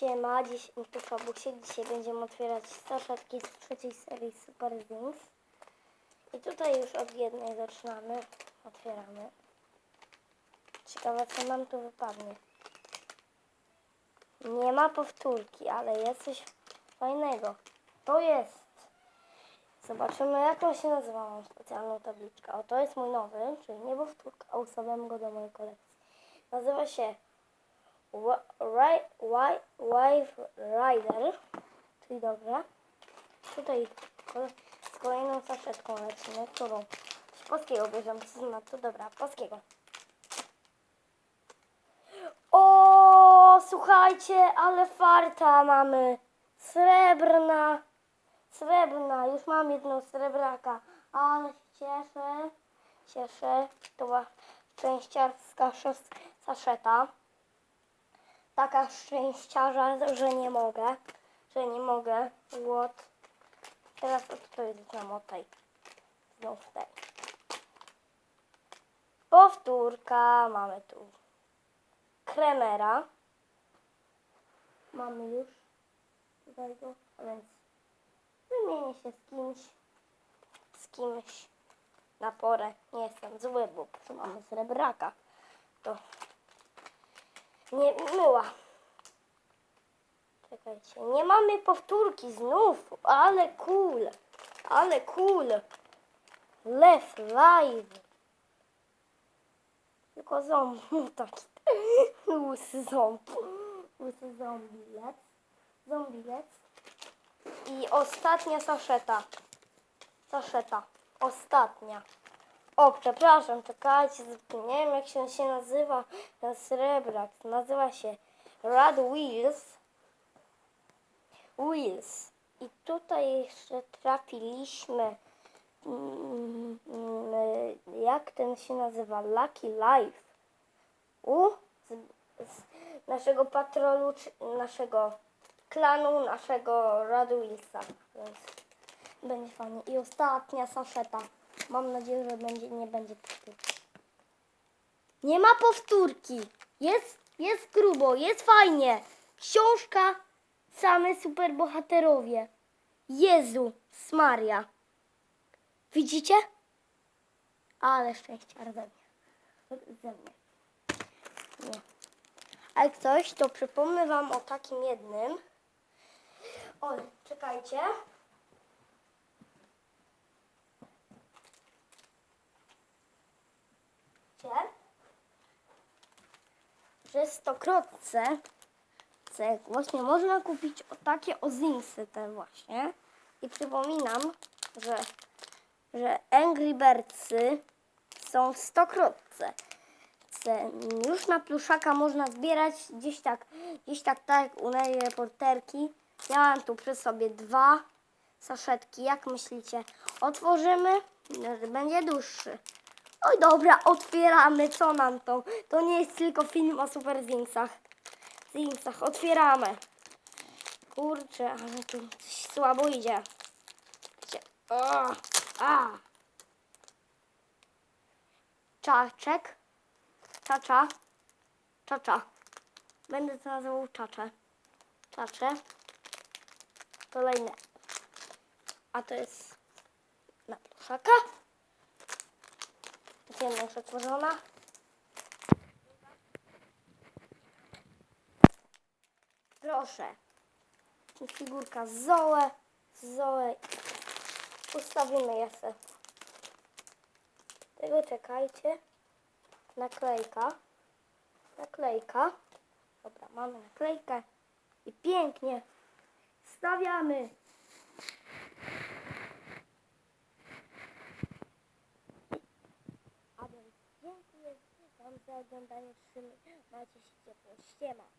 Siema, dziś tu Fabusie. Dzisiaj będziemy otwierać saszetki z trzeciej serii Super Wings. I tutaj już od jednej zaczynamy. Otwieramy. Ciekawe co nam tu wypadnie. Nie ma powtórki, ale jest coś fajnego. To jest. Zobaczymy jak on się nazywa. Mam specjalną tabliczkę. O, to jest mój nowy, czyli nie powtórka, a ustawiam go do mojej kolekcji. Nazywa się Wave Rider, czyli dobra. Tutaj z kolejną saszetką lecimy, którą z polskiego bierzemy, no to dobra, polskiego. O, słuchajcie, ale farta mamy. Srebrna, srebrna, już mam jedną srebraka, ale się cieszę, cieszę. To była szczęściarska saszeta taka szczęściarza, że nie mogę, że nie mogę. Łot. Teraz odpowiedź znam o tej. Znów tej. Powtórka. Mamy tu kremera. Mamy już tutaj go, a więc wymienię się z kimś, z kimś na porę. Nie jestem zły, bo mamy srebraka. To nie myła. Czekajcie, nie mamy powtórki znów, ale cool, ale cool. Left, live. Tylko zombie, taki łysy zombie, łysy zombielec. I ostatnia saszeta, saszeta, ostatnia. O, przepraszam, czekajcie, wiem jak się, się nazywa ten srebrak. Nazywa się Rad Wheels. Wheels. I tutaj jeszcze trafiliśmy, mm, mm, jak ten się nazywa, Lucky Life. U z, z naszego patrolu, naszego klanu, naszego Rad Wheelsa. Więc będzie fajnie. I ostatnia saszeta. Mam nadzieję, że będzie, nie będzie powtórki. Nie ma powtórki. Jest, jest grubo, jest fajnie. Książka, same superbohaterowie. Jezu, Smaria. Widzicie? Ale szczęście ze mnie. Ze mnie. Nie. A jak to przypomnę Wam o takim jednym. O, czekajcie. Że stokrotce ce, właśnie można kupić takie ozinsy te właśnie. I przypominam, że, że Angry Birdsy są stokrotce. Ce, już na pluszaka można zbierać gdzieś tak, gdzieś tak, tak u Nelly reporterki. Ja mam tu przy sobie dwa saszetki. Jak myślicie? Otworzymy, będzie dłuższy. Oj dobra, otwieramy, co nam to? To nie jest tylko film o super Zingsach. Zingsach, otwieramy. Kurczę, ale tu coś słabo idzie. O, a. Czaczek. Czacza. Czacza. Będę to nazywał czacze. Czacze. Kolejne. A to jest na pluszaka. Jedna już otworzona. Proszę. Figurka Zoe. Zoe. Ustawimy je se. Tego czekajcie. Naklejka. Naklejka. Dobra, mamy naklejkę. I pięknie stawiamy. A więc dziękuję Wam za oglądanie. Trzymajcie się ciepło. Ściema.